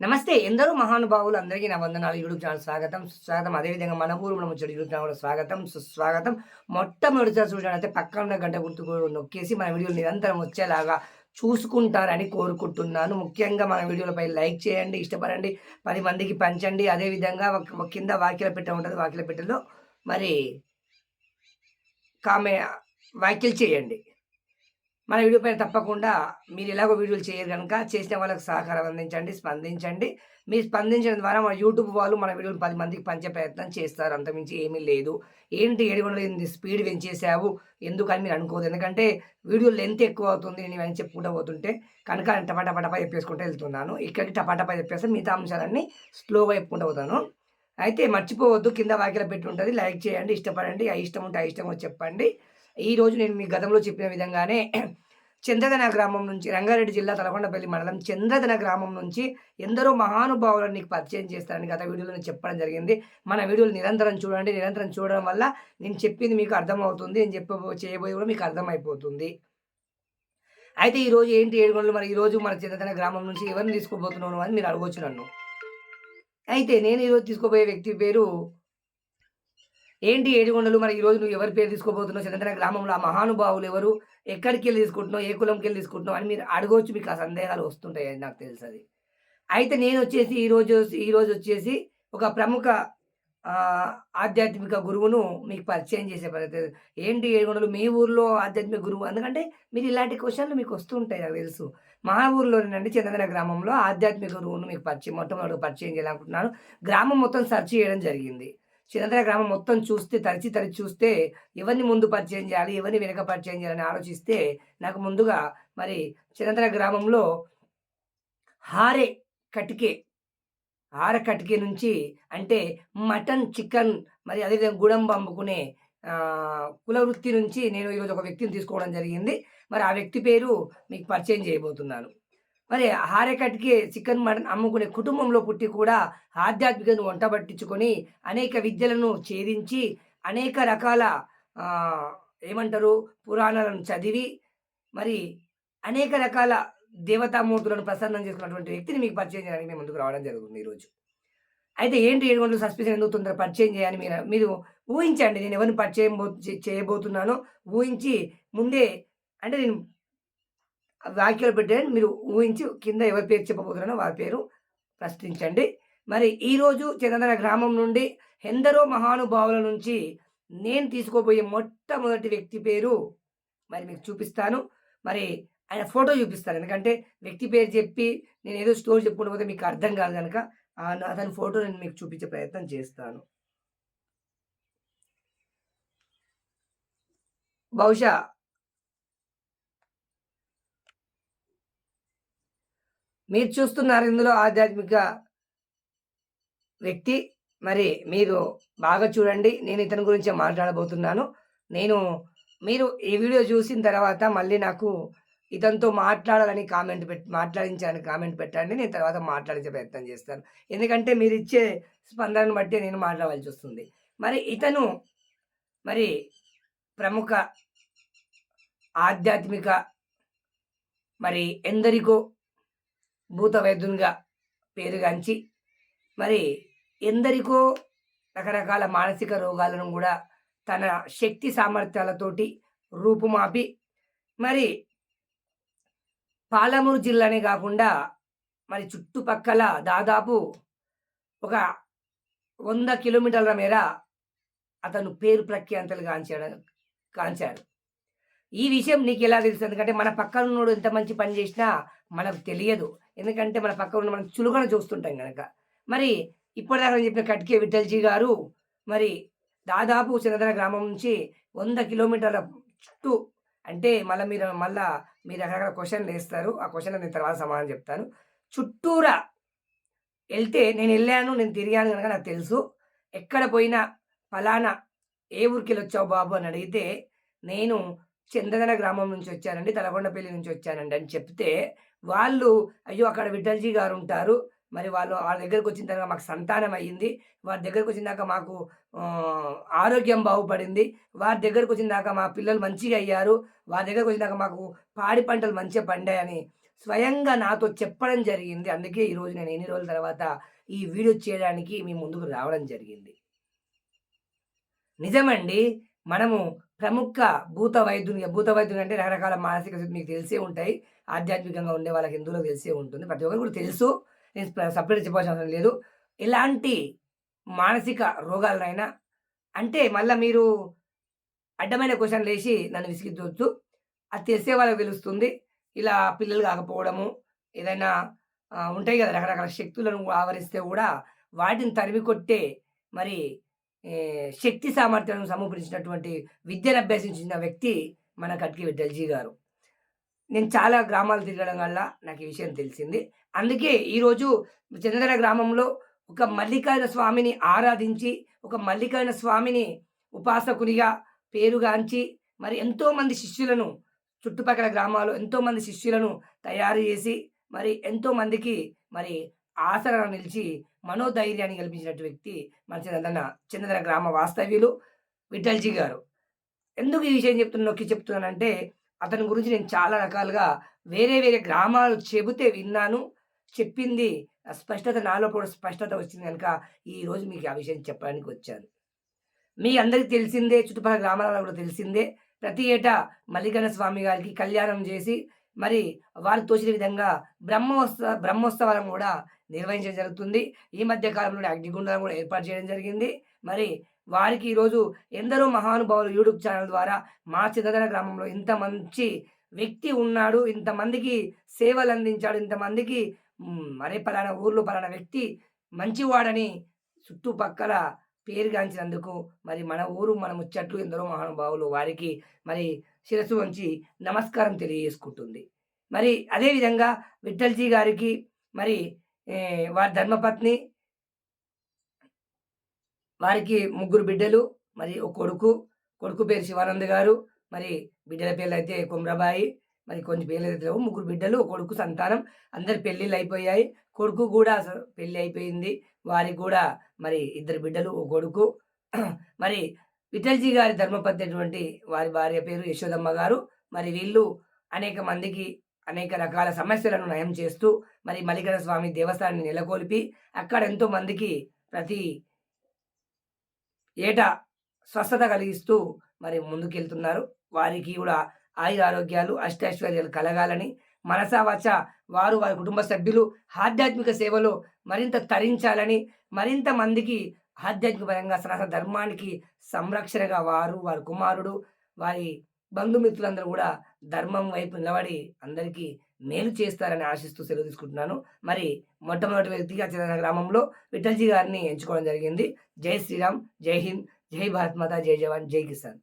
నమస్తే ఎందరో మహానుభావులు అందరికీ నా వందనాలు. యూట్యూబ్ ఛానల్ స్వాగతం స్వాగతం అదేవిధంగా మన ఊరు మన ముచ్చడి యూట్యూబ్ ఛానల్ స్వాగతం సుస్వాగతం. మొట్టమొదటిసారి చూడాలంటే పక్కన ఉన్న గంట గుర్తు నొక్కేసి మన వీడియోలు నిరంతరం వచ్చేలాగా చూసుకుంటారని కోరుకుంటున్నాను. ముఖ్యంగా మన వీడియోలపై లైక్ చేయండి ఇష్టపడండి పది మందికి పంచండి. అదేవిధంగా కింద వాక్యల పెట్ట ఉంటుంది వాక్యల పెట్టెలో మరి కామె వ్యాఖ్యలు చేయండి. మన వీడియో పైన తప్పకుండా మీరు ఎలాగో వీడియోలు చేయరు కనుక చేసిన వాళ్ళకి సహకారం అందించండి స్పందించండి. మీరు స్పందించడం ద్వారా మన యూట్యూబ్ వాళ్ళు మన వీడియోలు పది మందికి పంచే ప్రయత్నం చేస్తారు అంతమించి ఏమీ లేదు. ఏంటి ఏడు వందలు ఎనిమిది స్పీడ్ పెంచేసావు ఎందుకని మీరు అనుకోదు ఎందుకంటే వీడియో లెంత్ ఎక్కువ అవుతుంది నేను అని చెప్పుకుంటూ పోతుంటే కనుక నేను టపాటపాటపా చెప్పేసుకుంటూ వెళ్తున్నాను. ఇక్కడికి టపాటపా చెప్పేస్తే మిగతా అంశాలన్నీ స్లోగా చెప్పుకుంటూ పోతాను. అయితే మర్చిపోవద్దు కింద వాక్యలో పెట్టి ఉంటుంది. లైక్ చేయండి ఇష్టపడండి. ఆ ఇష్టం ఉంటే ఆ ఇష్టం చెప్పండి. ఈరోజు నేను మీ గతంలో చెప్పిన విధంగానే చంద్రదన గ్రామం నుంచి రంగారెడ్డి జిల్లా తలకొండపల్లి మండలం చంద్రదన గ్రామం నుంచి ఎందరో మహానుభావులను నీకు పరిచయం చేస్తారని గత వీడియోలో నేను చెప్పడం జరిగింది. మన వీడియోలు నిరంతరం చూడండి. నిరంతరం చూడడం వల్ల నేను చెప్పింది మీకు అర్థమవుతుంది. నేను చెప్పబో చేయబోయే కూడా మీకు అర్థమైపోతుంది. అయితే ఈరోజు ఏంటి ఏడు గంటలు? మరి ఈరోజు మన చంద్రదన గ్రామం నుంచి ఎవరిని తీసుకోబోతున్నాను అని మీరు అడగవచ్చు నన్ను. అయితే నేను ఈరోజు తీసుకోబోయే వ్యక్తి పేరు ఏంటి ఏడుగొండలు మరి ఈరోజు నువ్వు ఎవరి పేరు తీసుకోబోతున్నావు? చంద్ర గ్రామంలో ఆ మహానుభావులు ఎవరు? ఎక్కడికి వెళ్ళి తీసుకుంటున్నావు? ఏ కులంకి వెళ్ళి తీసుకుంటున్నావు? అని మీరు అడగవచ్చు మీకు ఆ సందేహాలు వస్తుంటాయి నాకు తెలుసు అది అయితే నేను వచ్చేసి ఈరోజు ఈరోజు వచ్చేసి ఒక ప్రముఖ ఆధ్యాత్మిక గురువును మీకు పరిచయం చేసే పరిస్థితి. ఏంటి ఏడుగొండలు మీ ఊర్లో ఆధ్యాత్మిక గురువు? ఎందుకంటే మీరు ఇలాంటి క్వశ్చన్లు మీకు వస్తుంటాయి నాకు తెలుసు. మా ఊర్లోనేనండి చంద్రన గ్రామంలో ఆధ్యాత్మిక గురువును మీకు పరిచయం మొట్టమొదటి పరిచయం చేయాలనుకుంటున్నాను. గ్రామం మొత్తం సెర్చ్ చేయడం జరిగింది. చిరంద్ర గ్రామం మొత్తం చూస్తే తరిచి తరిచి చూస్తే ఎవరిని ముందు పరిచయం చేయాలి ఎవరిని వెనక పరిచయం చేయాలని ఆలోచిస్తే నాకు ముందుగా మరి చిరంద్ర గ్రామంలో హారే కటికే హార కటికే నుంచి అంటే మటన్ చికెన్ మరి అదేవిధంగా గుడంబ అమ్ముకునే కుల వృత్తి నుంచి నేను ఈరోజు ఒక వ్యక్తిని తీసుకోవడం జరిగింది. మరి ఆ వ్యక్తి పేరు మీకు పరిచయం చేయబోతున్నాను. మరి హారెకట్కి చికెన్ మటన్ అమ్ముకునే కుటుంబంలో పుట్టి కూడా ఆధ్యాత్మికను వంట పట్టించుకొని అనేక విద్యలను ఛేదించి అనేక రకాల ఏమంటారు పురాణాలను చదివి మరి అనేక రకాల దేవతామూర్తులను ప్రసన్నం చేసుకున్నటువంటి వ్యక్తిని మీకు పరిచయం చేయడానికి మేము ముందుకు రావడం జరుగుతుంది ఈరోజు అయితే ఏంటి ఏడు గంటలు సస్పెన్షన్ ఎందుకు తొందర పరిచయం చేయాలి మీరు మీరు ఊహించండి నేను ఎవరిని పరిచయం చేయబోతున్నానో ఊహించి ముందే అంటే నేను వ్యాఖ్యలు పెట్టే మీరు ఊహించి కింద ఎవరి పేరు చెప్పబోతున్నారో వారి పేరు ప్రశ్నించండి. మరి ఈరోజు చంద్రధర గ్రామం నుండి ఎందరో మహానుభావుల నుంచి నేను తీసుకోబోయే మొట్టమొదటి వ్యక్తి పేరు మరి మీకు చూపిస్తాను. మరి ఆయన ఫోటో చూపిస్తాను ఎందుకంటే వ్యక్తి పేరు చెప్పి నేను ఏదో స్టోరీ చెప్పుకుంటూ పోతే మీకు అర్థం కాదు కనుక అతని ఫోటో నేను మీకు చూపించే ప్రయత్నం చేస్తాను. బహుశా మీరు చూస్తున్నారు ఇందులో ఆధ్యాత్మిక వ్యక్తి. మరి మీరు బాగా చూడండి. నేను ఇతని గురించి మాట్లాడబోతున్నాను. నేను మీరు ఈ వీడియో చూసిన తర్వాత మళ్ళీ నాకు ఇతనితో మాట్లాడాలని కామెంట్ పెట్టి మాట్లాడించాలని కామెంట్ పెట్టండి. నేను తర్వాత మాట్లాడించే ప్రయత్నం చేస్తాను. ఎందుకంటే మీరు ఇచ్చే స్పందనను బట్టి నేను మాట్లాడవలసి వస్తుంది. మరి ఇతను మరి ప్రముఖ ఆధ్యాత్మిక మరి ఎందరికో భూత వైద్యునిగా పేరుగాంచి మరి ఎందరికో రకరకాల మానసిక రోగాలను కూడా తన శక్తి సామర్థ్యాలతోటి రూపుమాపి మరి పాలమూరు జిల్లానే కాకుండా మరి చుట్టుపక్కల దాదాపు ఒక వంద కిలోమీటర్ల మేర అతను పేరు ప్రఖ్యాంతలు కాంచాడు కాంచాడు ఈ విషయం నీకు ఎలా తెలుసు? ఎందుకంటే మన పక్కన ఉన్నోడు ఎంత మంచి పని చేసినా మనకు తెలియదు. ఎందుకంటే మన పక్కన ఉన్న మనం చులుగన చూస్తుంటాం కనుక మరి ఇప్పటిదాకా చెప్పిన కట్కే విఠల్జీ గారు మరి దాదాపు చిన్నదన గ్రామం నుంచి వంద కిలోమీటర్ల చుట్టూ అంటే మళ్ళీ మీరు మళ్ళా మీరు రకరకాల క్వశ్చన్లు వేస్తారు. ఆ క్వశ్చన్ నేను తర్వాత సమాధానం చెప్తాను. చుట్టూరా వెళ్తే నేను వెళ్ళాను నేను తిరిగాను కనుక నాకు తెలుసు. ఎక్కడ పోయినా ఫలానా ఏ ఊరికి వెళ్ళి వచ్చావు బాబు అని అడిగితే నేను చందన గ్రామం నుంచి వచ్చానండి తలకొండపల్లి నుంచి వచ్చానండి అని చెప్తే వాళ్ళు అయ్యో అక్కడ విఠల్జీ గారు ఉంటారు మరి వాళ్ళు వాళ్ళ దగ్గరకు వచ్చిన తర్వాత మాకు సంతానం అయ్యింది వారి దగ్గరకు వచ్చినాక మాకు ఆరోగ్యం బాగుపడింది వారి దగ్గరకు వచ్చినాక మా పిల్లలు మంచిగా అయ్యారు వారి దగ్గరకు వచ్చినాక మాకు పాడి పంటలు మంచిగా పండాయని స్వయంగా నాతో చెప్పడం జరిగింది. అందుకే ఈరోజు నేను ఎన్ని రోజుల తర్వాత ఈ వీడియో చేయడానికి మీ ముందుకు రావడం జరిగింది. నిజమండి. మనము ప్రముఖ భూత వైద్యుని భూత వైద్యుని అంటే రకరకాల మానసిక స్థితి మీకు తెలిసే ఉంటాయి. ఆధ్యాత్మికంగా ఉండే వాళ్ళకి హిందువులకు తెలిసే ఉంటుంది. ప్రతి ఒక్కరికి కూడా తెలుసు. నేను సపరేట్ చెప్పాల్సిన అవసరం లేదు. ఎలాంటి మానసిక రోగాలనైనా అంటే మళ్ళా మీరు అడ్డమైన క్వెషన్‌లేసి నన్ను విసిగించవచ్చు అది తెలిసే వాళ్ళకి తెలుస్తుంది. ఇలా పిల్లలు కాకపోవడము, ఏదైనా ఉంటాయి కదా! రకరకాల శక్తులను ఆవరిస్తే కూడా వాటిని తరిమి కొట్టే మరి శక్తి సామర్థ్యాలను సమకూర్చినటువంటి విద్యను అభ్యసించిన వ్యక్తి మన కట్కి విఠల్‌జీ గారు. నేను చాలా గ్రామాలు తిరగడం వల్ల నాకు ఈ విషయం తెలిసింది. అందుకే ఈరోజు చంద్రధర గ్రామంలో ఒక మల్లికార్జున స్వామిని ఆరాధించి, ఒక మల్లికార్జున స్వామిని ఉపాసకునిగా పేరుగాంచి, మరి ఎంతోమంది శిష్యులను చుట్టుపక్కల గ్రామాల్లో ఎంతోమంది శిష్యులను తయారు చేసి, మరి ఎంతోమందికి మరి ఆసరాగా నిలిచి, మనోధైర్యాన్ని కల్పించినట్టు వ్యక్తి మన చందన చంద్రధర గ్రామ వాస్తవ్యులు విఠల్‌జీ గారు. ఎందుకు ఈ విషయం చెప్తున్నా నొక్కి చెప్తున్నానంటే, అతని గురించి నేను చాలా రకాలుగా వేరే వేరే గ్రామాలు చెబితే విన్నాను. చెప్పింది స్పష్టత నాలో కూడా స్పష్టత వచ్చింది కనుక ఈరోజు మీకు ఆ విషయం చెప్పడానికి వచ్చాను. మీ అందరికీ తెలిసిందే చుట్టుపక్కల గ్రామాలలో కూడా తెలిసిందే. ప్రతి ఏటా మల్లికార్జున స్వామి గారికి కళ్యాణం చేసి, మరి వారికి తోచిన విధంగా బ్రహ్మోత్సవ బ్రహ్మోత్సవాలను కూడా నిర్వహించడం జరుగుతుంది. ఈ మధ్య కాలంలో అగ్నిగుండాలను కూడా ఏర్పాటు చేయడం జరిగింది. మరి వారికి ఈరోజు ఎందరో మహానుభావులు యూట్యూబ్ ఛానల్ ద్వారా మా చంద్రధర గ్రామంలో ఇంత మంచి వ్యక్తి ఉన్నాడు. ఇంతమందికి సేవలు అందించాడు ఇంతమందికి మరే పలానా ఊర్లో పలానా వ్యక్తి మంచివాడని చుట్టుపక్కల పేరుగాంచినందుకు మరి మన ఊరు మన ముచ్చట్లు ఎందరో మహానుభావులు వారికి మరి శిరస్సు వంచి నమస్కారం తెలియజేసుకుంటుంది. మరి అదేవిధంగా విఠల్‌జీ గారికి మరి వారి ధర్మపత్ని వారికి ముగ్గురు బిడ్డలు, మరి ఒక కొడుకు. కొడుకు పేరు శివానంద్ గారు. మరి బిడ్డల పేర్లు అయితే కుమ్రబాయి. మరి కొన్ని పేర్లయితే లేవు. ముగ్గురు బిడ్డలు, ఒక కొడుకు సంతానం. అందరి పెళ్ళిళ్ళయిపోయాయి. కొడుకు కూడా స అయిపోయింది. వారికి కూడా మరి ఇద్దరు బిడ్డలు, ఒక కొడుకు. మరి విఠల్‌జీ గారి ధర్మపత్ని అటువంటి వారి భార్య పేరు యశోదమ్మ గారు. మరి వీళ్ళు అనేక మందికి అనేక రకాల సమస్యలను నయం చేస్తూ, మరి మల్లికార్జున స్వామి దేవస్థానాన్ని నెలకొల్పి, అక్కడ ఎంతో మందికి ప్రతి ఏటా స్వస్థత కలిగిస్తూ మరి ముందుకెళ్తున్నారు. వారికి గూడా ఆయురారోగ్యాలు, అష్టైశ్వర్యాలు కలగాలని మనసా, వారు, వారి కుటుంబ సభ్యులు ఆధ్యాత్మిక సేవలో మరింత తరించాలని, మరింత మందికి ఆధ్యాత్మిక పరంగా సనాతన ధర్మానికి సంరక్షణగా వారు, వారి కుమారుడు, వారి బంధుమిత్రులందరూ కూడా ధర్మం వైపు నిలబడి అందరికీ మేలు చేస్తారని ఆశిస్తూ సెలవు తీసుకుంటున్నాను. మరి మొట్టమొదటి వ్యక్తిగా చెందిన గ్రామంలో విఠల్‌జీ గారిని ఎంచుకోవడం జరిగింది. జై శ్రీరామ్, జై హింద్, జై భారత్ మాత, జై జవాన్, జై కిసాన్.